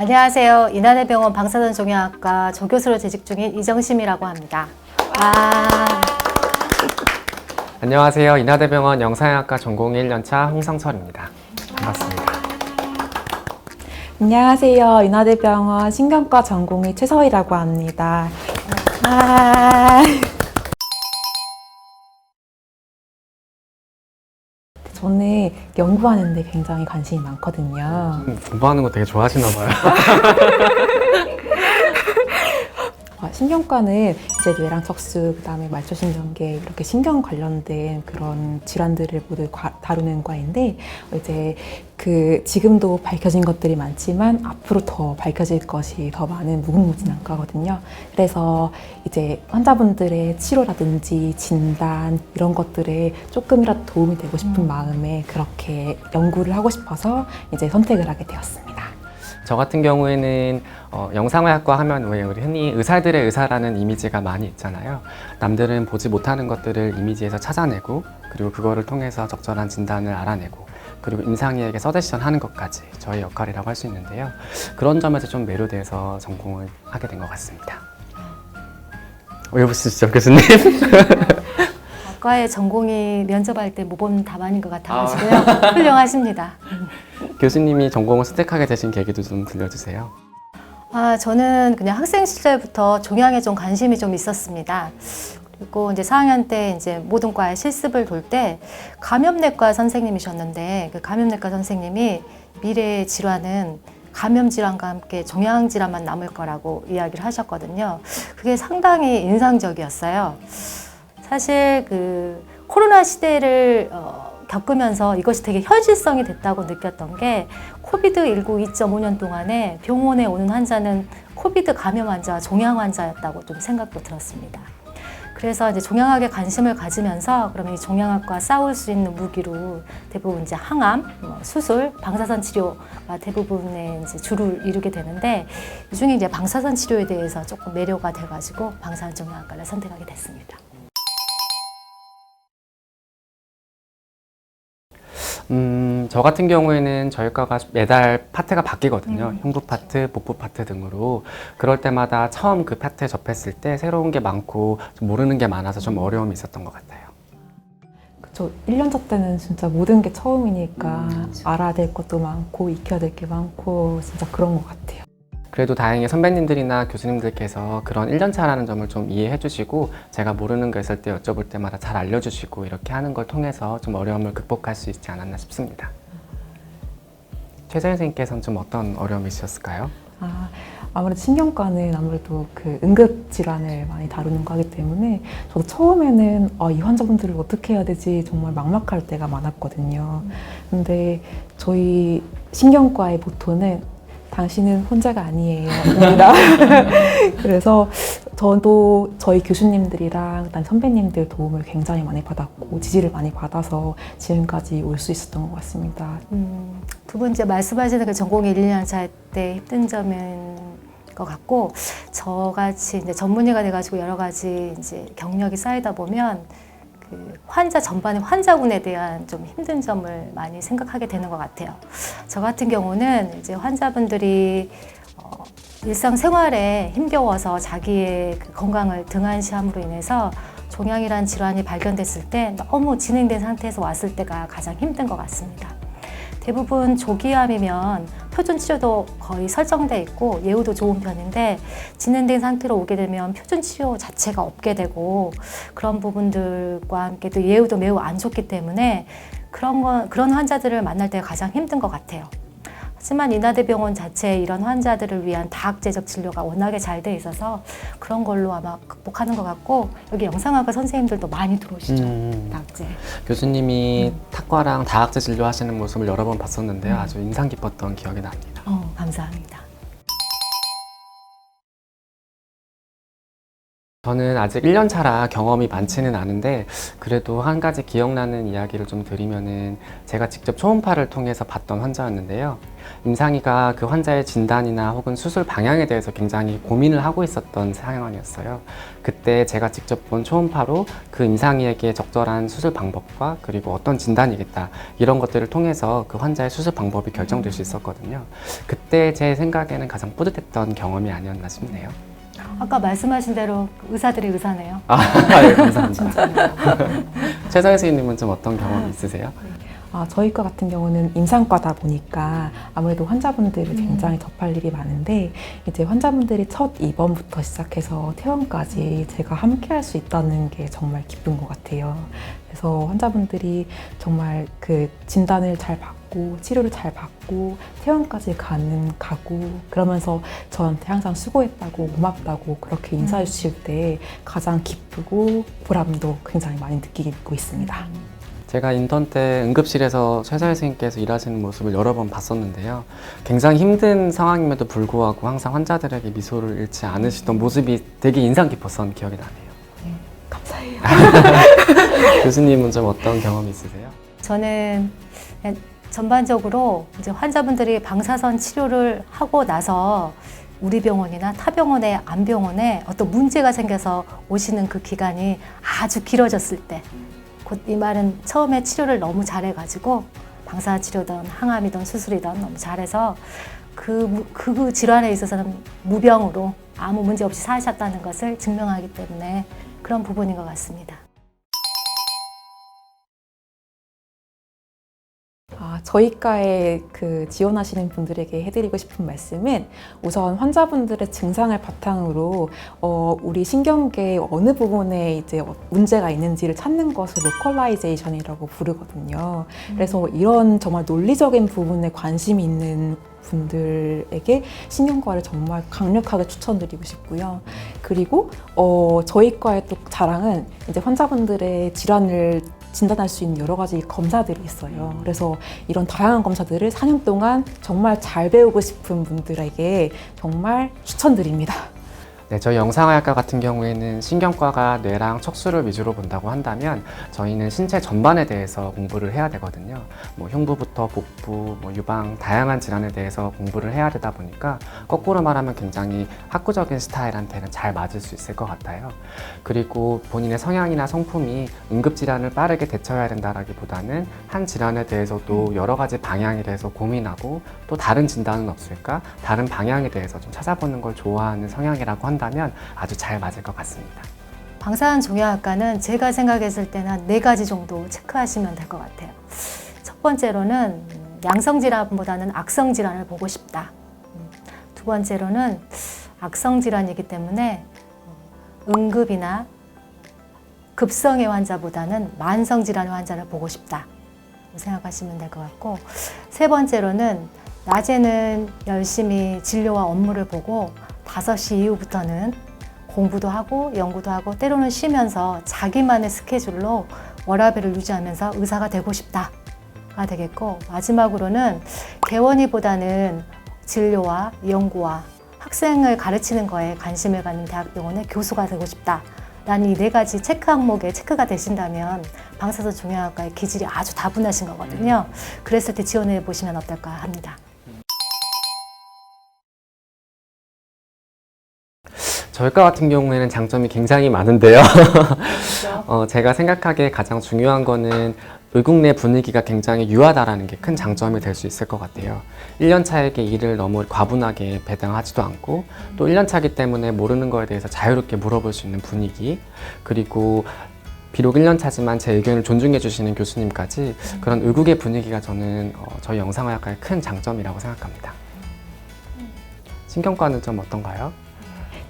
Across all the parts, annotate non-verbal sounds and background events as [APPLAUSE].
안녕하세요. 인하대병원 방사선 종양학과 조교수로 재직 중인 이정심이라고 합니다. 아, 안녕하세요. 인하대병원 영상학과 전공 1년차 홍상철입니다. 반갑습니다. 안녕하세요. 인하대병원 신경과 전공의 최서희라고 합니다. 아. 저는 연구하는 데 굉장히 관심이 많거든요. 음, 공부하는 거 되게 좋아하시나 봐요. [LAUGHS] 어, 신경과는 이제 뇌랑 척수, 그다음에 말초신경계 이렇게 신경 관련된 그런 질환들을 모두 과- 다루는 과인데 이제 그 지금도 밝혀진 것들이 많지만 앞으로 더 밝혀질 것이 더 많은 무궁무진한 과거든요. 그래서 이제 환자분들의 치료라든지 진단 이런 것들에 조금이라도 도움이 되고 싶은 마음에 그렇게 연구를 하고 싶어서 이제 선택을 하게 되었습니다. 저 같은 경우에는 어, 영상의학과 하면 왜 우리 흔히 의사들의 의사라는 이미지가 많이 있잖아요. 남들은 보지 못하는 것들을 이미지에서 찾아내고 그리고 그거를 통해서 적절한 진단을 알아내고 그리고 임상의에게 서제션 하는 것까지 저의 역할이라고 할 수 있는데요. 그런 점에서 좀 매료돼서 전공을 하게 된 것 같습니다. 왜 웃으시죠, 교수님? [LAUGHS] 과의 전공이 면접할 때 모범 답안인 것 같아가지고요. 훌륭하십니다. 교수님이 전공을 선택하게 되신 계기도 좀 들려주세요. 아, 저는 그냥 학생 시절부터 종양에 좀 관심이 좀 있었습니다. 그리고 이제 4학년 때 이제 모든 과에 실습을 돌 때 감염내과 선생님이셨는데 그 감염내과 선생님이 미래의 질환은 감염 질환과 함께 종양 질환만 남을 거라고 이야기를 하셨거든요. 그게 상당히 인상적이었어요. 사실 그 코로나 시대를 어, 겪으면서 이것이 되게 현실성이 됐다고 느꼈던 게 코비드19 2.5년 동안에 병원에 오는 환자는 코비드 감염 환자, 종양 환자였다고 좀 생각도 들었습니다. 그래서 이제 종양학에 관심을 가지면서 그러면 이 종양학과 싸울 수 있는 무기로 대부분 이제 항암, 뭐 수술, 방사선 치료가 대부분의 이제 주를 이루게 되는데 이 중에 이제 방사선 치료에 대해서 조금 매료가 돼가지고 방사선 종양학과를 선택하게 됐습니다. 음, 저 같은 경우에는 저희 과가 매달 파트가 바뀌거든요. 음. 흉부 파트, 복부 파트 등으로. 그럴 때마다 처음 그 파트에 접했을 때 새로운 게 많고 좀 모르는 게 많아서 좀 어려움이 있었던 것 같아요. 그쵸. 1년차 때는 진짜 모든 게 처음이니까 알아야 될 것도 많고 익혀야 될 게 많고 진짜 그런 것 같아요. 그래도 다행히 선배님들이나 교수님들께서 그런 1년차라는 점을 좀 이해해 주시고 제가 모르는 거 있을 때 여쭤볼 때마다 잘 알려주시고 이렇게 하는 걸 통해서 좀 어려움을 극복할 수 있지 않았나 싶습니다. 최재 선생님께서는 좀 어떤 어려움이 있으셨을까요? 아, 아무래도 신경과는 아무래도 그 응급 질환을 많이 다루는 거기 때문에 저도 처음에는 아, 이 환자분들을 어떻게 해야 되지 정말 막막할 때가 많았거든요. 근데 저희 신경과의 모토는 당신은 혼자가 아니에요. [LAUGHS] 그래서 저도 저희 교수님들이랑 그다음 선배님들 도움을 굉장히 많이 받았고 지지를 많이 받아서 지금까지 올 수 있었던 것 같습니다. 음, 두 번째 말씀하시는 그 전공의 1, 2년 차 때 힘든 점인 것 같고 저같이 이제 전문의가 돼가지고 여러 가지 이제 경력이 쌓이다 보면 그 환자 전반의 환자군에 대한 좀 힘든 점을 많이 생각하게 되는 것 같아요. 저 같은 경우는 이제 환자분들이 어, 일상생활에 힘겨워서 자기의 그 건강을 등한시함으로 인해서 종양이란 질환이 발견됐을 때 너무 진행된 상태에서 왔을 때가 가장 힘든 것 같습니다. 대부분 조기암이면 표준 치료도 거의 설정돼 있고 예후도 좋은 편인데 진행된 상태로 오게 되면 표준 치료 자체가 없게 되고 그런 부분들과 함께 또 예후도 매우 안 좋기 때문에 그런 거 그런 환자들을 만날 때가 가장 힘든 것 같아요. 하지만 인하대병원 자체에 이런 환자들을 위한 다학제적 진료가 워낙에 잘 돼 있어서 그런 걸로 아마 극복하는 것 같고 여기 영상학과 선생님들도 많이 들어오시죠. 음. 다학제. 교수님이 탁과랑 다학제 진료하시는 모습을 여러 번 봤었는데요. 아주 인상 깊었던 기억이 납니다. 어, 감사합니다. 저는 아직 1년 차라 경험이 많지는 않은데 그래도 한 가지 기억나는 이야기를 좀 드리면은 제가 직접 초음파를 통해서 봤던 환자였는데요. 임상이가 그 환자의 진단이나 혹은 수술 방향에 대해서 굉장히 고민을 하고 있었던 상황이었어요. 그때 제가 직접 본 초음파로 그 임상이에게 적절한 수술 방법과 그리고 어떤 진단이겠다 이런 것들을 통해서 그 환자의 수술 방법이 결정될 수 있었거든요. 그때 제 생각에는 가장 뿌듯했던 경험이 아니었나 싶네요. 아까 말씀하신 대로 의사들이 의사네요. 아, 예, 감사합니다. [LAUGHS] [LAUGHS] 최서혜 선생님은 좀 어떤 경험이 있으세요? 아, 저희과 같은 경우는 임상과다 보니까 아무래도 환자분들을 굉장히 접할 일이 많은데 이제 환자분들이 첫 입원부터 시작해서 퇴원까지 제가 함께 할 수 있다는 게 정말 기쁜 것 같아요. 그래서 환자분들이 정말 그 진단을 잘 받고 치료를 잘 받고 퇴원까지 가는 가고 그러면서 저한테 항상 수고했다고 고맙다고 그렇게 인사해 주실 때 가장 기쁘고 보람도 굉장히 많이 느끼고 있습니다. 제가 인턴 때 응급실에서 최서혜 선생님께서 일하시는 모습을 여러 번 봤었는데요. 굉장히 힘든 상황임에도 불구하고 항상 환자들에게 미소를 잃지 않으시던 모습이 되게 인상 깊었던 기억이 나네요. 감사해요. [LAUGHS] 교수님은 좀 어떤 경험이 있으세요? 저는 그냥 전반적으로 이제 환자분들이 방사선 치료를 하고 나서 우리 병원이나 타 병원에 안 병원에 어떤 문제가 생겨서 오시는 그 기간이 아주 길어졌을 때, 곧 이 말은 처음에 치료를 너무 잘해가지고 방사 치료든 항암이든 수술이든 너무 잘해서 그, 무- 그 질환에 있어서는 무병으로 아무 문제 없이 사셨다는 것을 증명하기 때문에 그런 부분인 것 같습니다. 저희과에 그 지원하시는 분들에게 해드리고 싶은 말씀은 우선 환자분들의 증상을 바탕으로 어, 우리 신경계 어느 부분에 이제 어- 문제가 있는지를 찾는 것을 로컬라이제이션이라고 부르거든요. 그래서 이런 정말 논리적인 부분에 관심이 있는 분들에게 신경과를 정말 강력하게 추천드리고 싶고요. 그리고 어, 저희 과의 또 자랑은 이제 환자분들의 질환을 진단할 수 있는 여러 가지 검사들이 있어요. 그래서 이런 다양한 검사들을 4년 동안 정말 잘 배우고 싶은 분들에게 정말 추천드립니다. 네, 저희 영상의학과 같은 경우에는 신경과가 뇌랑 척수를 위주로 본다고 한다면 저희는 신체 전반에 대해서 공부를 해야 되거든요. 뭐 흉부부터 복부, 뭐 유방 다양한 질환에 대해서 공부를 해야 되다 보니까 거꾸로 말하면 굉장히 학구적인 스타일한테는 잘 맞을 수 있을 것 같아요. 그리고 본인의 성향이나 성품이 응급 질환을 빠르게 대처해야 된다라기보다는 한 질환에 대해서도 여러 가지 방향에 대해서 고민하고 또 다른 진단은 없을까? 다른 방향에 대해서 좀 찾아보는 걸 좋아하는 성향이라고 한다 면 아주 잘 맞을 것 같습니다. 방사선 종양학과는 제가 생각했을 때는 한 네 가지 정도 체크하시면 될 것 같아요. 첫 번째로는 음, 양성 질환보다는 악성 질환을 보고 싶다. 음, 두 번째로는 악성 질환이기 때문에 음, 응급이나 급성의 환자보다는 만성 질환의 환자를 보고 싶다. 생각하시면 될 것 같고 세 번째로는 낮에는 열심히 진료와 업무를 보고 5시 이후부터는 공부도 하고 연구도 하고 때로는 쉬면서 자기만의 스케줄로 워라밸을 유지하면서 의사가 되고 싶다가 되겠고 마지막으로는 개원이보다는 진료와 연구와 학생을 가르치는 거에 관심을 갖는 대학병원의 교수가 되고 싶다. 라는 이 네 가지 체크 항목에 체크가 되신다면 방사선 종양학과의 기질이 아주 다분하신 거거든요. 그랬을 때 지원해 보시면 어떨까 합니다. 저희과 같은 경우에는 장점이 굉장히 많은데요. [LAUGHS] 어, 제가 생각하기에 가장 중요한 거는 의국 내 분위기가 굉장히 유하다라는 게 큰 장점이 될 수 있을 것 같아요. 1년 차에게 일을 너무 과분하게 배당하지도 않고 또 1년 차기 때문에 모르는 거에 대해서 자유롭게 물어볼 수 있는 분위기 그리고 비록 1년 차지만 제 의견을 존중해 주시는 교수님까지 그런 의국의 분위기가 저는 어, 저희 영상의학과의 큰 장점이라고 생각합니다. 신경과는 좀 어떤가요?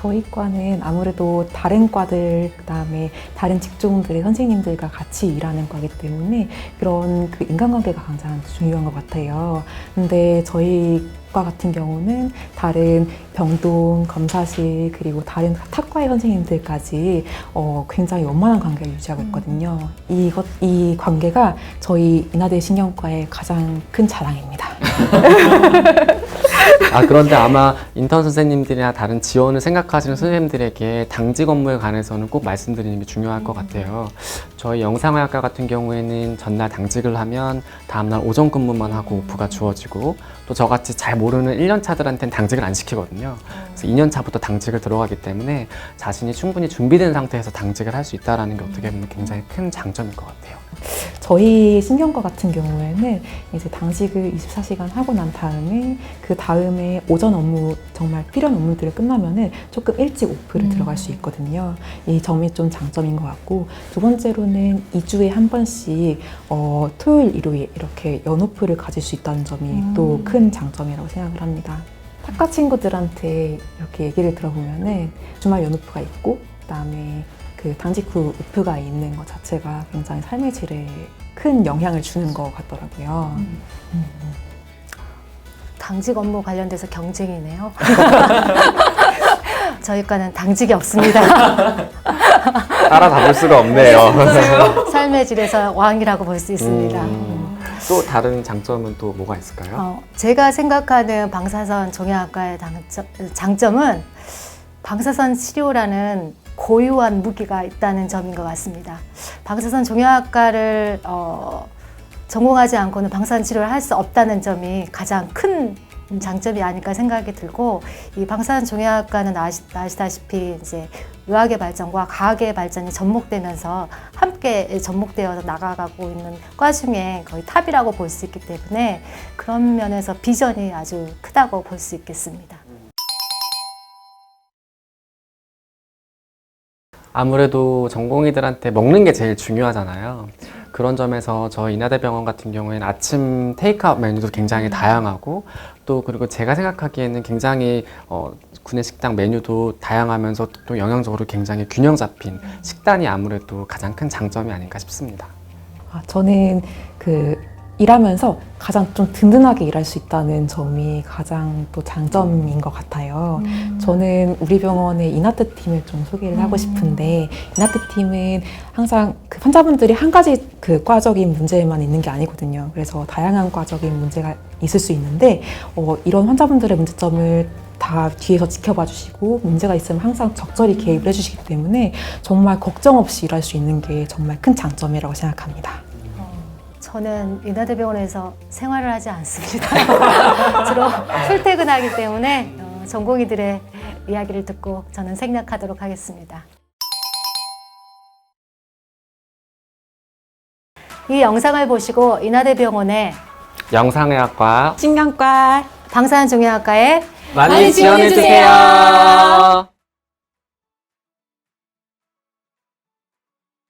저희 과는 아무래도 다른 과들 그다음에 다른 직종들의 선생님들과 같이 일하는 과이기 때문에 그런 그 인간관계가 가장 중요한 것 같아요. 근데 저희 과 같은 경우는 다른 병동, 검사실 그리고 다른 타과의 선생님들까지 어, 굉장히 원만한 관계를 유지하고 있거든요. 이것 이 관계가 저희 인하대 신경과의 가장 큰 자랑입니다. [LAUGHS] 아 그런데 아마 인턴 선생님들이나 다른 지원을 생각하시는 선생님들에게 당직 업무에 관해서는 꼭 말씀드리는 게 중요할 것 같아요. 저희 영상의학과 같은 경우에는 전날 당직을 하면 다음날 오전 근무만 하고 오프가 주어지고 또 저같이 잘 모르는 1년 차들한테는 당직을 안 시키거든요. 그래서 2년 차부터 당직을 들어가기 때문에 자신이 충분히 준비된 상태에서 당직을 할 수 있다는 게 어떻게 보면 굉장히 큰 장점일 것 같아요. 저희 신경과 같은 경우에는 이제 당직을 24시간 하고 난 다음에 그 다음에 오전 업무 정말 필요한 업무들을 끝나면은 조금 일찍 오프를 음. 들어갈 수 있거든요. 이 점이 좀 장점인 것 같고 두 번째로는 2주에 한 번씩 어, 토요일, 일요일 이렇게 연오프를 가질 수 있다는 점이 음. 또큰 장점이라고 생각을 합니다. 학과 친구들한테 이렇게 얘기를 들어보면은 주말 연오프가 있고 그다음에 그 당직 후 오프가 있는 것 자체가 굉장히 삶의 질에 큰 영향을 주는 것 같더라고요. 당직 업무 관련돼서 경쟁이네요. [LAUGHS] 저희 과는 당직이 없습니다. [LAUGHS] 따라잡을 수가 없네요. [LAUGHS] 삶의 질에서 왕이라고 볼 수 있습니다. 음, 또 다른 장점은 또 뭐가 있을까요? 어, 제가 생각하는 방사선 종양학과의 장점, 장점은 방사선 치료라는 고유한 무기가 있다는 점인 것 같습니다. 방사선 종양학과를 어, 전공하지 않고는 방사선 치료를 할 수 없다는 점이 가장 큰 장점이 아닐까 생각이 들고 이 방사선 종양학과는 아시, 아시다시피 이제 의학의 발전과 과학의 발전이 접목되면서 함께 접목되어서 나가가고 있는 과 중에 거의 탑이라고 볼 수 있기 때문에 그런 면에서 비전이 아주 크다고 볼 수 있겠습니다. 아무래도 전공의들한테 먹는 게 제일 중요하잖아요. 그런 점에서 저희 인하대병원 같은 경우에는 아침 테이크아웃 메뉴도 굉장히 다양하고 또 그리고 제가 생각하기에는 굉장히 어, 구내식당 메뉴도 다양하면서 또 영양적으로 굉장히 균형 잡힌 식단이 아무래도 가장 큰 장점이 아닐까 싶습니다. 아, 저는 그 일하면서 가장 좀 든든하게 일할 수 있다는 점이 가장 또 장점인 것 같아요. 저는 우리 병원의 이나트 팀을 좀 소개를 하고 싶은데 이나트 팀은 항상 그 환자분들이 한 가지 그 과적인 문제만 있는 게 아니거든요. 그래서 다양한 과적인 문제가 있을 수 있는데 어, 이런 환자분들의 문제점을 다 뒤에서 지켜봐 주시고 문제가 있으면 항상 적절히 개입을 해주시기 때문에 정말 걱정 없이 일할 수 있는 게 정말 큰 장점이라고 생각합니다. 저는 인하대병원에서 생활을 하지 않습니다. [LAUGHS] 주로 출퇴근하기 때문에 어, 전공의들의 이야기를 듣고 저는 생략하도록 하겠습니다. 이 영상을 보시고 인하대병원의 영상의학과 신경과 방사선종양학과에 많이 많이 지원해주세요. 지원해주세요.